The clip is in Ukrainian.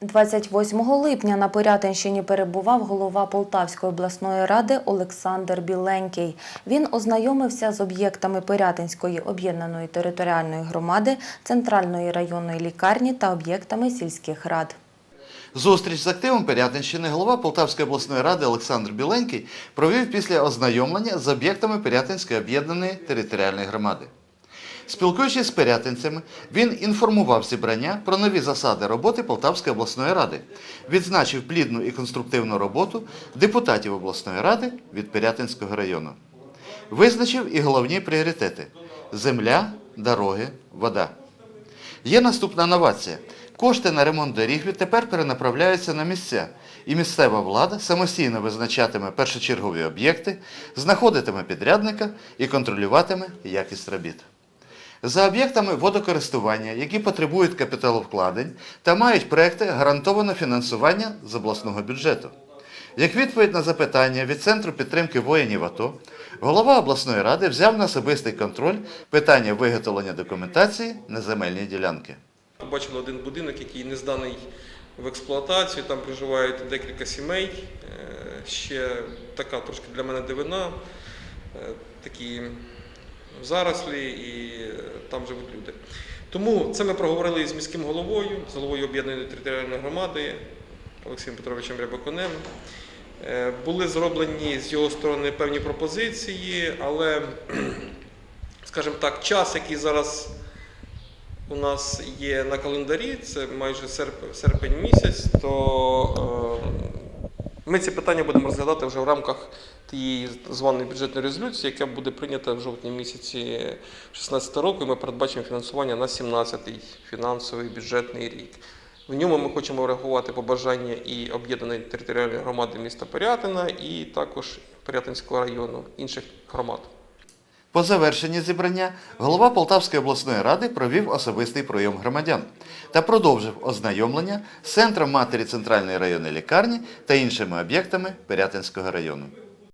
28 липня на Пирятинщині перебував голова Полтавської обласної ради Олександр Біленький. Він ознайомився з об'єктами Пирятинської об'єднаної територіальної громади, центральної районної лікарні та об'єктами сільських рад. Зустріч з активом Пирятинщини голова Полтавської обласної ради Олександр Біленький провів після ознайомлення з об'єктами Пирятинської об'єднаної територіальної громади. Спілкуючись з пирятинцями, він інформував зібрання про нові засади роботи Полтавської обласної ради, відзначив плідну і конструктивну роботу депутатів обласної ради від Пирятинського району. Визначив і головні пріоритети земля, дороги, вода. Є наступна новація. Кошти на ремонт доріг відтепер перенаправляються на місця, і місцева влада самостійно визначатиме першочергові об'єкти, знаходитиме підрядника і контролюватиме якість робіт. За об'єктами водокористування, які потребують капіталовкладень та мають проекти гарантовано фінансування з обласного бюджету. Як відповідь на запитання від Центру підтримки воїнів АТО, голова обласної ради взяв на особистий контроль питання виготовлення документації на земельні ділянки. Побачили один будинок, який не зданий в експлуатацію, там проживають декілька сімей. Е, Ще така трошки для мене дивина, е, такі зарослі і е, там живуть люди. Тому це ми проговорили з міським головою, з головою об'єднаної територіальної громади Олексієм Петровичем Рябаконем. Е, Були зроблені з його сторони певні пропозиції, але, скажімо так, час, який зараз у нас є на календарі, це майже серпень місяць, то е, ми ці питання будемо розглядати вже в рамках тієї званої бюджетної резолюції, яка буде прийнята в жовтні місяці 2016 року, і ми передбачимо фінансування на 17-й фінансовий бюджетний рік. В ньому ми хочемо реагувати побажання і об'єднаної територіальної громади міста Пирятина, і також Пирятинського району інших громад. По завершенні зібрання голова Полтавської обласної ради провів особистий прийом громадян та продовжив ознайомлення з центром матері Центральної районної лікарні та іншими об'єктами Пирятинського району.